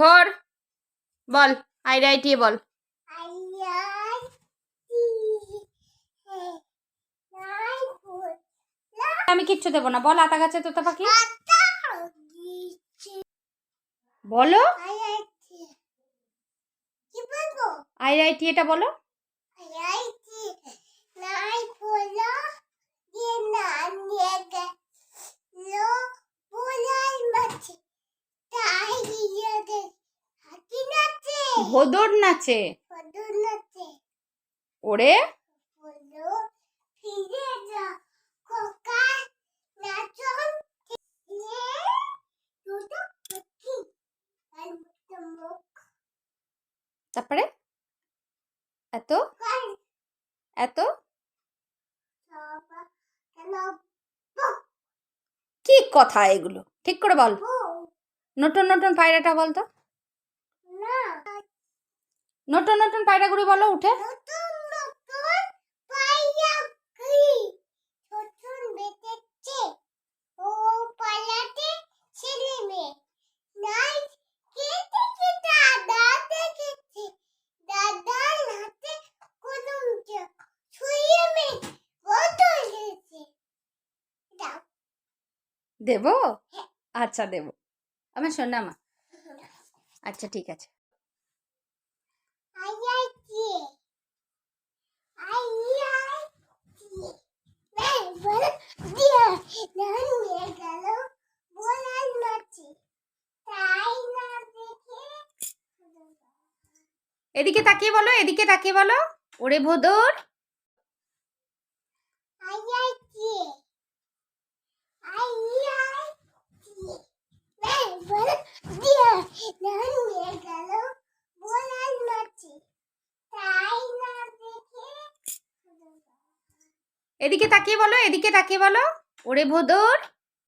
ঘর। বল আইরে আইটিয়ে বল। আমি কিচ্ছু দেবো না। বল আতা গাছে তোতা পাখি। বলো। আই আইটি এটা বলো। ভোদর নাচে। ওরে? তারপরে? এত? এত? কি কথা এগুলো? ঠিক করে বল। নতুন নতুন পায়রাটা বলতো? নতুন নতুন পায়রাগুলি বলো উঠে। দেবো? আচ্ছা দেবো। আমার শোনা মা। আচ্ছা ঠিক আছে। এদিকে তাকিয়ে বলো এদিকে তাকিয়ে বলো। ওরে ভোদর। এদিকে তাকিয়ে বলো এদিকে তাকিয়ে বলো। ওরে ভোদর।